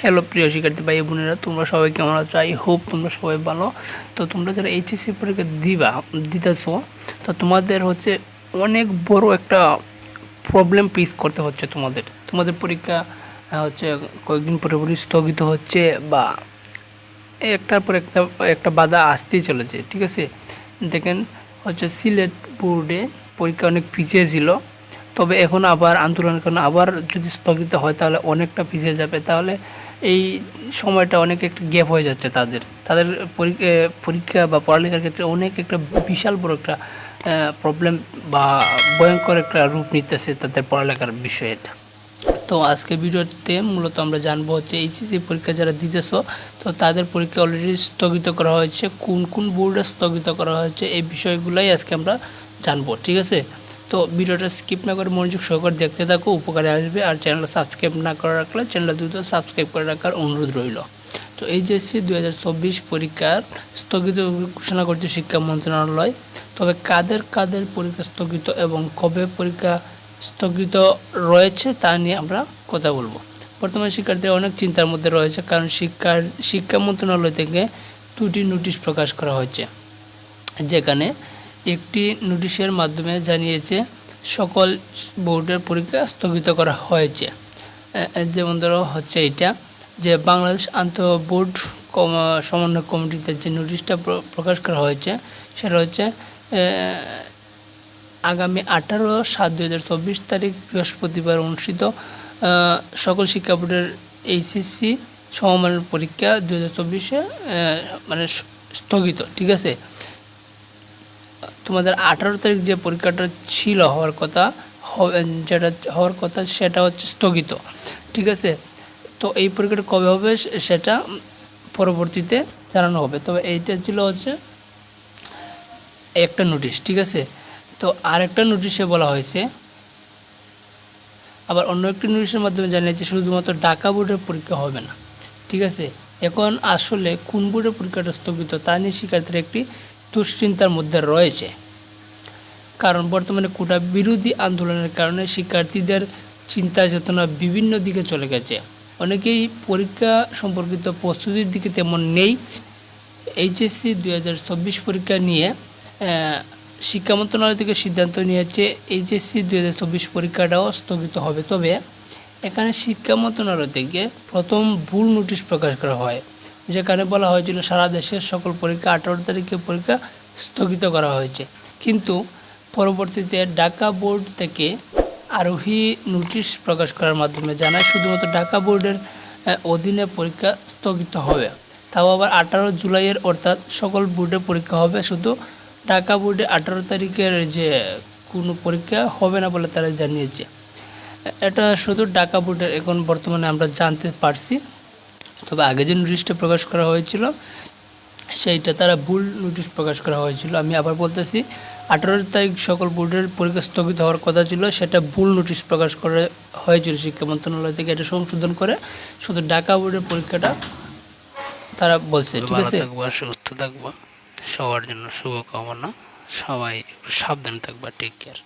Hello প্রিয় শিক্ষার্থী ভাই বোনেরা, তোমরা সবাই কেমন আছো? আই হোপ তোমরা সবাই ভালো। তো তোমরা যারা এইচএসসি পরীক্ষা দিবা, দিতেছো, তো তোমাদের হচ্ছে অনেক বড় একটা প্রবলেম ফেস করতে হচ্ছে তোমাদের। তোমাদের পরীক্ষা হচ্ছে কয়েকদিন পরে পরে স্থগিত হচ্ছে বা একটার পর একটা একটা বাধা আসতেই চলেছে, ঠিক আছে? দেখেন, হচ্ছে সিলেট বোর্ডে পরীক্ষা অনেক পিছিয়ে ছিল। তবে এখন আবার আন্দোলনের কারণে আবার যদি স্থগিত হয় তাহলে অনেকটা পিছিয়ে যাবে। তাহলে এই সময়টা অনেক একটা গ্যাপ হয়ে যাচ্ছে তাদের। তাদের পরীক্ষা বা পড়ালেখার ক্ষেত্রে অনেক একটা বিশাল বড় একটা প্রবলেম বা ভয়ঙ্কর একটা রূপ নিতেছে তাদের পড়ালেখার বিষয়টা তো আজকে ভিডিওতে মূলত আমরা জানব হচ্ছে এইচএসসি পরীক্ষা যারা দিতেছ, তো তাদের পরীক্ষা অলরেডি স্থগিত করা হয়েছে। কোন কোন বোর্ডে স্থগিত করা হয়েছে, এই বিষয়গুলোই আজকে আমরা জানব, ঠিক আছে? তো ভিডিওটা স্কিপ না করে মনোযোগ সহকারে দেখতে থাকো, উপকারে আসবে। আর চ্যানেলটা সাবস্ক্রাইব না করে রাখলে চ্যানেলটা দ্রুত সাবস্ক্রাইব করে রাখার অনুরোধ রইল। তো এইচএসসি দুই হাজার চব্বিশ পরীক্ষার স্থগিত ঘোষণা করছে শিক্ষা মন্ত্রণালয়। তবে কাদের কাদের পরীক্ষা স্থগিত এবং কবে পরীক্ষা স্থগিত রয়েছে তা নিয়ে আমরা কথা বলব। বর্তমানে শিক্ষার্থীরা অনেক চিন্তার মধ্যে রয়েছে, কারণ শিক্ষার, শিক্ষা মন্ত্রণালয় থেকে দুটি নোটিশ প্রকাশ করা হয়েছে। যেখানে একটি নোটিশের মাধ্যমে জানিয়েছে, সকল বোর্ডের পরীক্ষা স্থগিত করা হয়েছে। যেমন ধরো হচ্ছে এটা, যে বাংলাদেশ আন্তঃ বোর্ড সমন্বয় কমিটিতে যে নোটিশটা প্র- প্রকাশ করা হয়েছে, সেটা হচ্ছে আগামী আঠারো সাত দুই হাজার চব্বিশ তারিখ বৃহস্পতিবার অনুষ্ঠিত সকল শিক্ষা বোর্ডের এইচএসসি সমমানের পরীক্ষা দু হাজার চব্বিশে মানে স্থগিত, ঠিক আছে? তোমাদের আঠারো তারিখ যে পরীক্ষাটা ছিল হওয়ার কথা যেটা হওয়ার কথা সেটা হচ্ছে স্থগিত। ঠিক আছে? তো এই পরীক্ষাটা কবে হবে সেটা পরবর্তীতে জানানো হবে। তবে এইটা ছিল হচ্ছে একটা নোটিশ ঠিক আছে? তো আরেকটা নোটিশে বলা হয়েছে, আবার অন্য একটি নোটিশের মাধ্যমে জানিয়েছে শুধুমাত্র ঢাকা বোর্ডের পরীক্ষা হবে না। ঠিক আছে? এখন আসলে কোন বোর্ডের পরীক্ষাটা স্থগিত, তা নিয়ে শিক্ষার্থীরা একটি দুশ্চিন্তার মধ্যে রয়েছে। কারণ বর্তমানে কোটা বিরোধী আন্দোলনের কারণে শিক্ষার্থীদের চিন্তা চেতনা বিভিন্ন দিকে চলে গেছে। অনেকেই পরীক্ষা সম্পর্কিত প্রস্তুতির দিকে তেমন নেই। এইচএসসি দুই হাজার চব্বিশ পরীক্ষা নিয়ে শিক্ষা মন্ত্রণালয় থেকে সিদ্ধান্ত নিয়েছে এইচএসসি দুই হাজার চব্বিশ পরীক্ষাটাও স্থগিত হবে। তবে এখানে শিক্ষা মন্ত্রণালয় থেকে প্রথম ভুল নোটিশ প্রকাশ করা হয়। যেখানে বলা হয়েছিল সারা দেশের সকল পরীক্ষা আঠারো তারিখে পরীক্ষা স্থগিত করা হয়েছে। কিন্তু পরবর্তীতে ঢাকা বোর্ড থেকে আরোহী নোটিশ প্রকাশ করার মাধ্যমে জানায় শুধুমাত্র ঢাকা বোর্ডের অধীনে পরীক্ষা স্থগিত হবে। তাও আবার আঠারো জুলাইয়ের অর্থাৎ সকল বোর্ডে পরীক্ষা হবে। শুধু ঢাকা বোর্ডে আঠারো তারিখের যে কোনো পরীক্ষা হবে না বলে তারা জানিয়েছে। এটা শুধু ঢাকা বোর্ডের, এখন বর্তমানে আমরা জানতে পারছি। তবে আগে যে নোটিশটা প্রকাশ করা হয়েছিল, সেইটা তারা ভুল নোটিশ প্রকাশ করা হয়েছিল। আমি আবার বলতেছি আঠারো তারিখ সকল বোর্ডের পরীক্ষা স্থগিত হওয়ার কথা ছিল, সেটা ভুল নোটিশ প্রকাশ করা হয়েছিল শিক্ষা মন্ত্রণালয় থেকে। এটা সংশোধন করে শুধু ঢাকা বোর্ডের পরীক্ষাটা তারা বলছে, ঠিক আছে? সুস্থ থাকবা। সবার জন্য শুভকামনা। সবাই সাবধানে থাকবা টেক কেয়ার